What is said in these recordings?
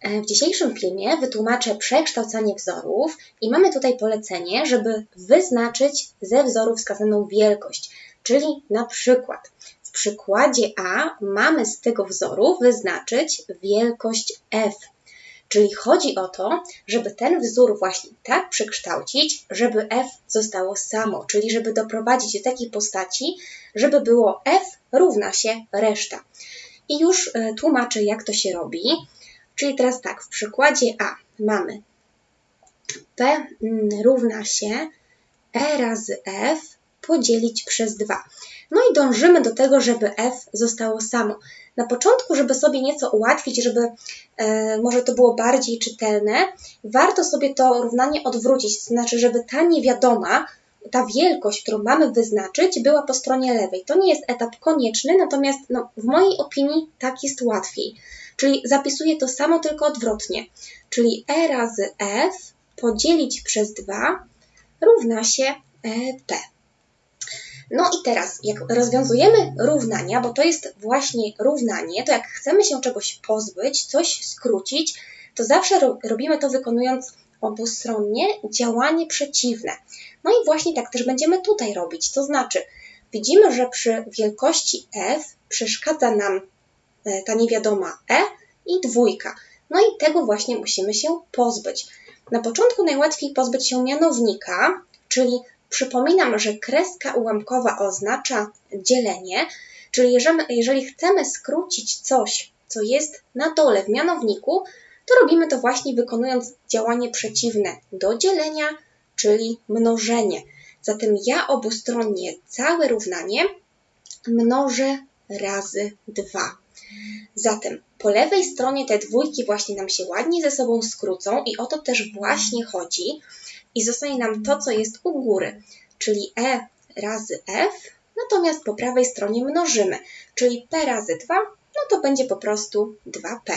E, w dzisiejszym filmie wytłumaczę przekształcanie wzorów i mamy tutaj polecenie, żeby wyznaczyć ze wzoru wskazaną wielkość, czyli na przykład w przykładzie A mamy z tego wzoru wyznaczyć wielkość f. Czyli chodzi o to, żeby ten wzór właśnie tak przekształcić, żeby f zostało samo, czyli żeby doprowadzić do takiej postaci, żeby było f równa się reszta. I już e, tłumaczę, jak to się robi. Czyli teraz tak, w przykładzie A mamy P mm, równa się E razy F podzielić przez 2. No i dążymy do tego, żeby F zostało samo. Na początku, żeby sobie nieco ułatwić, żeby e, może to było bardziej czytelne, warto sobie to równanie odwrócić, to znaczy, żeby ta niewiadoma, ta wielkość, którą mamy wyznaczyć, była po stronie lewej. To nie jest etap konieczny, natomiast no, w mojej opinii tak jest łatwiej. Czyli zapisuję to samo, tylko odwrotnie. Czyli e razy f podzielić przez 2 równa się ep. No i teraz, jak rozwiązujemy równania, bo to jest właśnie równanie, to jak chcemy się czegoś pozbyć, coś skrócić, to zawsze robimy to wykonując obustronnie działanie przeciwne. No i właśnie tak też będziemy tutaj robić. To znaczy, widzimy, że przy wielkości f przeszkadza nam e, ta niewiadoma e i dwójka. No i tego właśnie musimy się pozbyć. Na początku najłatwiej pozbyć się mianownika, czyli przypominam, że kreska ułamkowa oznacza dzielenie, czyli jeżeli, jeżeli chcemy skrócić coś, co jest na dole w mianowniku, to robimy to właśnie wykonując działanie przeciwne do dzielenia, czyli mnożenie. Zatem ja obustronnie całe równanie mnożę razy 2. Zatem po lewej stronie te dwójki właśnie nam się ładnie ze sobą skrócą i o to też właśnie chodzi. I zostanie nam to, co jest u góry, czyli e razy f, natomiast po prawej stronie mnożymy, czyli p razy 2, no to będzie po prostu 2p.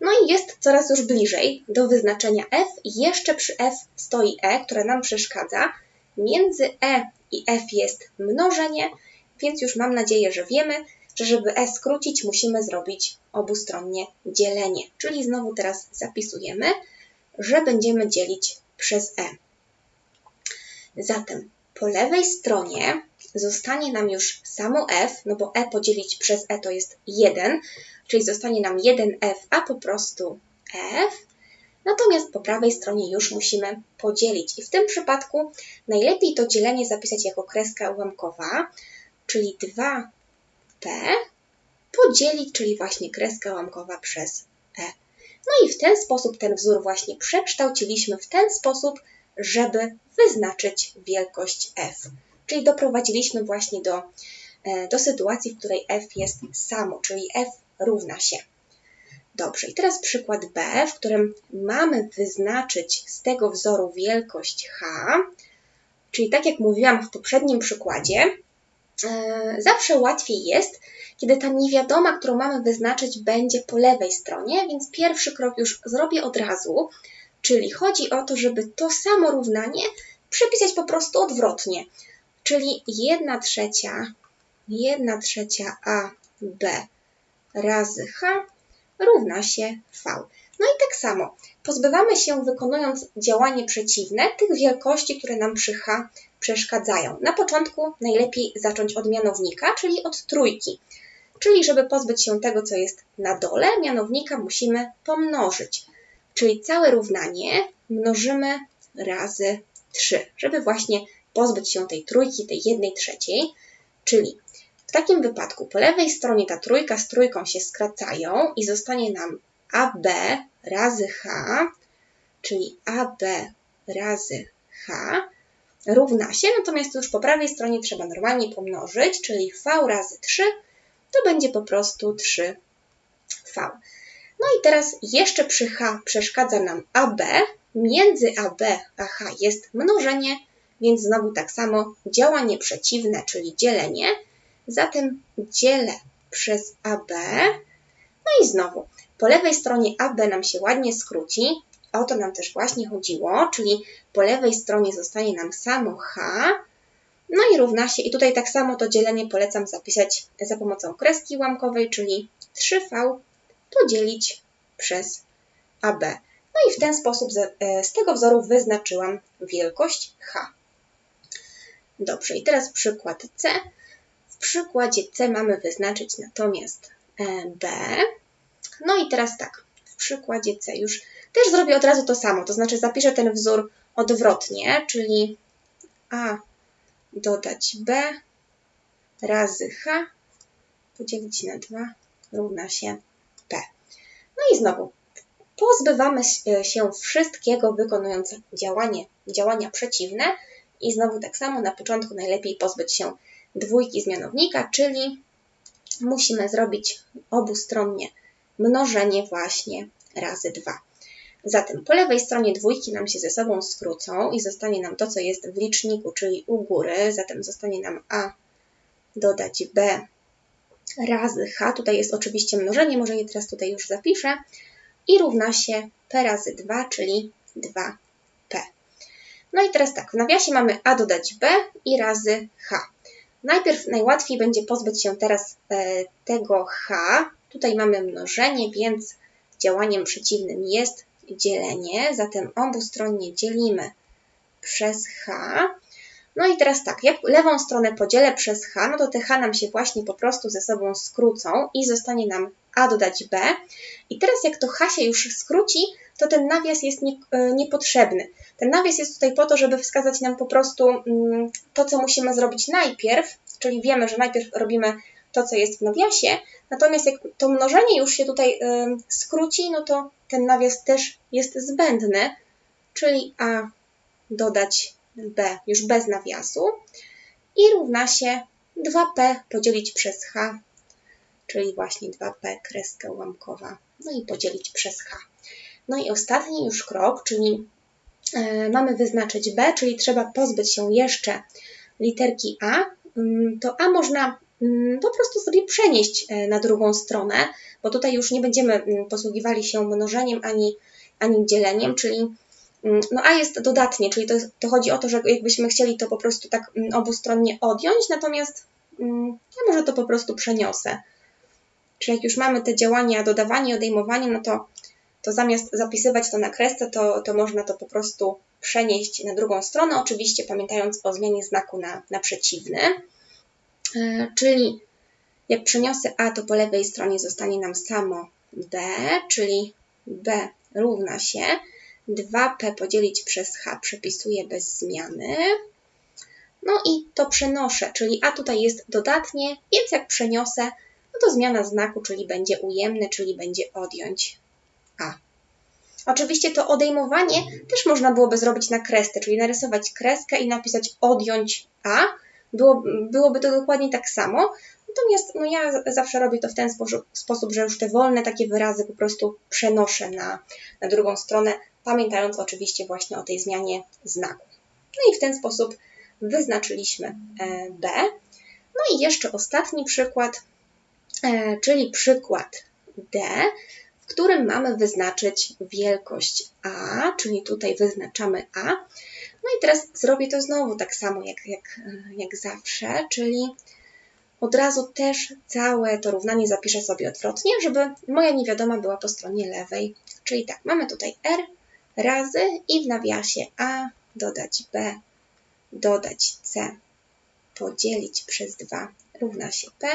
No i jest coraz już bliżej do wyznaczenia f jeszcze przy f stoi e, które nam przeszkadza. Między e i f jest mnożenie, więc już mam nadzieję, że wiemy, że żeby e skrócić, musimy zrobić obustronnie dzielenie. Czyli znowu teraz zapisujemy, że będziemy dzielić przez e. Zatem po lewej stronie zostanie nam już samo f, no bo e podzielić przez e to jest 1, czyli zostanie nam 1f, a po prostu f. Natomiast po prawej stronie już musimy podzielić. I w tym przypadku najlepiej to dzielenie zapisać jako kreska ułamkowa, czyli 2 P podzielić, czyli właśnie kreska łamkowa przez E. No i w ten sposób ten wzór właśnie przekształciliśmy w ten sposób, żeby wyznaczyć wielkość f. Czyli doprowadziliśmy właśnie do, e, do sytuacji, w której f jest samo, czyli f równa się. Dobrze, i teraz przykład B, w którym mamy wyznaczyć z tego wzoru wielkość h, czyli tak jak mówiłam w poprzednim przykładzie, zawsze łatwiej jest, kiedy ta niewiadoma, którą mamy wyznaczyć, będzie po lewej stronie, więc pierwszy krok już zrobię od razu, czyli chodzi o to, żeby to samo równanie przepisać po prostu odwrotnie, czyli 1 trzecia, 1 trzecia a b razy h równa się v. No i tak samo, pozbywamy się wykonując działanie przeciwne tych wielkości, które nam przy h przeszkadzają. Na początku najlepiej zacząć od mianownika, czyli od trójki. Czyli żeby pozbyć się tego, co jest na dole, mianownika musimy pomnożyć. Czyli całe równanie mnożymy razy 3, żeby właśnie pozbyć się tej trójki, tej jednej trzeciej. Czyli w takim wypadku po lewej stronie ta trójka z trójką się skracają i zostanie nam AB razy H, czyli AB razy H równa się, natomiast już po prawej stronie trzeba normalnie pomnożyć, czyli V razy 3 to będzie po prostu 3V. No i teraz jeszcze przy H przeszkadza nam AB, między AB a H jest mnożenie, więc znowu tak samo działanie przeciwne, czyli dzielenie. Zatem dzielę przez AB, no i znowu po lewej stronie AB nam się ładnie skróci, o to nam też właśnie chodziło, czyli po lewej stronie zostanie nam samo H, no i równa się, i tutaj tak samo to dzielenie polecam zapisać za pomocą kreski łamkowej, czyli 3V podzielić przez AB. No i w ten sposób e, z tego wzoru wyznaczyłam wielkość H. Dobrze, i teraz przykład C. W przykładzie C mamy wyznaczyć natomiast e, B. No i teraz tak, przykładzie C już też zrobię od razu to samo, to znaczy zapiszę ten wzór odwrotnie, czyli A dodać B razy H podzielić na 2 równa się P. No i znowu pozbywamy się wszystkiego wykonując działanie, działania przeciwne i znowu tak samo na początku najlepiej pozbyć się dwójki z mianownika, czyli musimy zrobić obustronnie mnożenie właśnie razy 2. Zatem po lewej stronie dwójki nam się ze sobą skrócą i zostanie nam to, co jest w liczniku, czyli u góry. Zatem zostanie nam a dodać b razy h. Tutaj jest oczywiście mnożenie, może je teraz tutaj już zapiszę. I równa się p razy 2, czyli 2p. No i teraz tak, w nawiasie mamy a dodać b i razy h. Najpierw najłatwiej będzie pozbyć się teraz e, tego h. Tutaj mamy mnożenie, więc działaniem przeciwnym jest dzielenie, zatem obustronnie dzielimy przez h. No i teraz tak, jak lewą stronę podzielę przez h, no to te h nam się właśnie po prostu ze sobą skrócą i zostanie nam a dodać b. I teraz jak to h się już skróci, to ten nawias jest nie, e, niepotrzebny. Ten nawias jest tutaj po to, żeby wskazać nam po prostu mm, to, co musimy zrobić najpierw, czyli wiemy, że najpierw robimy to, co jest w nawiasie, natomiast jak to mnożenie już się tutaj y, skróci, no to ten nawias też jest zbędny, czyli a dodać b już bez nawiasu i równa się 2p podzielić przez h, czyli właśnie 2p kreskę ułamkowa, no i podzielić przez h. No i ostatni już krok, czyli y, mamy wyznaczyć b, czyli trzeba pozbyć się jeszcze literki a. To a można po prostu sobie przenieść e, na drugą stronę, bo tutaj już nie będziemy mm, posługiwali się mnożeniem ani, ani dzieleniem, czyli mm, no a jest dodatnie, czyli to, to chodzi o to, że jakbyśmy chcieli to po prostu tak obustronnie odjąć, natomiast ja może to po prostu przeniosę. Czyli jak już mamy te działania dodawanie, odejmowanie, no to, to zamiast zapisywać to na kresce, to, to można to po prostu przenieść na drugą stronę, oczywiście pamiętając o zmianie znaku na, na przeciwny. E, czyli jak przeniosę A, to po lewej stronie zostanie nam samo B, czyli B równa się 2P podzielić przez H przepisuję bez zmiany. No i to przenoszę, czyli A tutaj jest dodatnie, więc jak przeniosę, no to zmiana znaku, czyli będzie ujemny, czyli będzie odjąć A. Oczywiście to odejmowanie też można byłoby zrobić na kreskę, czyli narysować kreskę i napisać odjąć A, było, byłoby to dokładnie tak samo. Natomiast no ja zawsze robię to w ten sposób, że już te wolne takie wyrazy po prostu przenoszę na, na drugą stronę, pamiętając oczywiście właśnie o tej zmianie znaku. No i w ten sposób wyznaczyliśmy e, B. No i jeszcze ostatni przykład, e, czyli przykład D, w którym mamy wyznaczyć wielkość A, czyli tutaj wyznaczamy A. No i teraz zrobię to znowu tak samo jak, jak, jak zawsze, czyli od razu też całe to równanie zapiszę sobie odwrotnie, żeby moja niewiadoma była po stronie lewej. Czyli tak, mamy tutaj r razy i w nawiasie a dodać b dodać c podzielić przez 2 równa się p.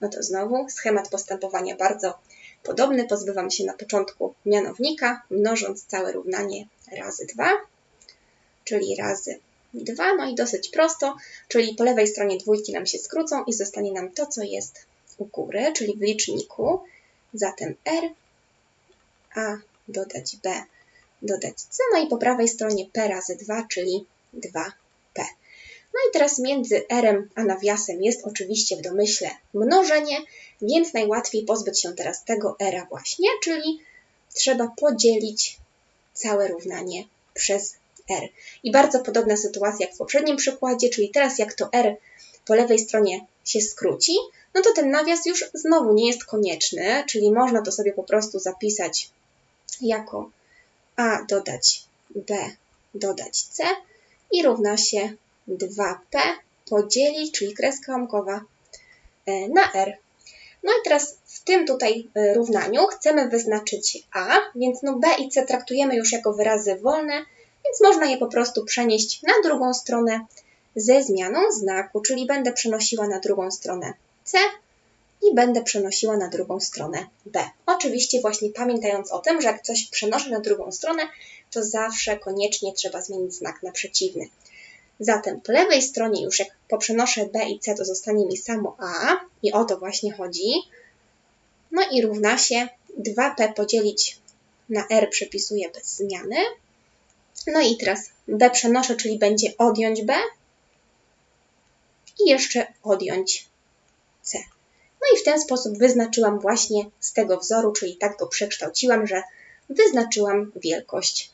No to znowu schemat postępowania bardzo podobny. Pozbywam się na początku mianownika, mnożąc całe równanie razy 2 czyli razy 2, no i dosyć prosto, czyli po lewej stronie dwójki nam się skrócą i zostanie nam to, co jest u góry, czyli w liczniku, zatem r, a dodać b, dodać c, no i po prawej stronie p razy 2, czyli 2p. No i teraz między r a nawiasem jest oczywiście w domyśle mnożenie, więc najłatwiej pozbyć się teraz tego r właśnie, czyli trzeba podzielić całe równanie przez R. I bardzo podobna sytuacja jak w poprzednim przykładzie, czyli teraz jak to R po lewej stronie się skróci, no to ten nawias już znowu nie jest konieczny, czyli można to sobie po prostu zapisać jako A dodać B dodać C i równa się 2P podzielić, czyli kreska łamkowa e, na R. No i teraz w tym tutaj y, równaniu chcemy wyznaczyć a, więc no b i c traktujemy już jako wyrazy wolne, więc można je po prostu przenieść na drugą stronę ze zmianą znaku, czyli będę przenosiła na drugą stronę c i będę przenosiła na drugą stronę b. Oczywiście właśnie pamiętając o tym, że jak coś przenoszę na drugą stronę, to zawsze koniecznie trzeba zmienić znak na przeciwny. Zatem po lewej stronie już jak poprzenoszę b i c, to zostanie mi samo a i o to właśnie chodzi. No i równa się 2p podzielić na r przepisuję bez zmiany. No i teraz b przenoszę, czyli będzie odjąć b i jeszcze odjąć c. No i w ten sposób wyznaczyłam właśnie z tego wzoru, czyli tak go przekształciłam, że wyznaczyłam wielkość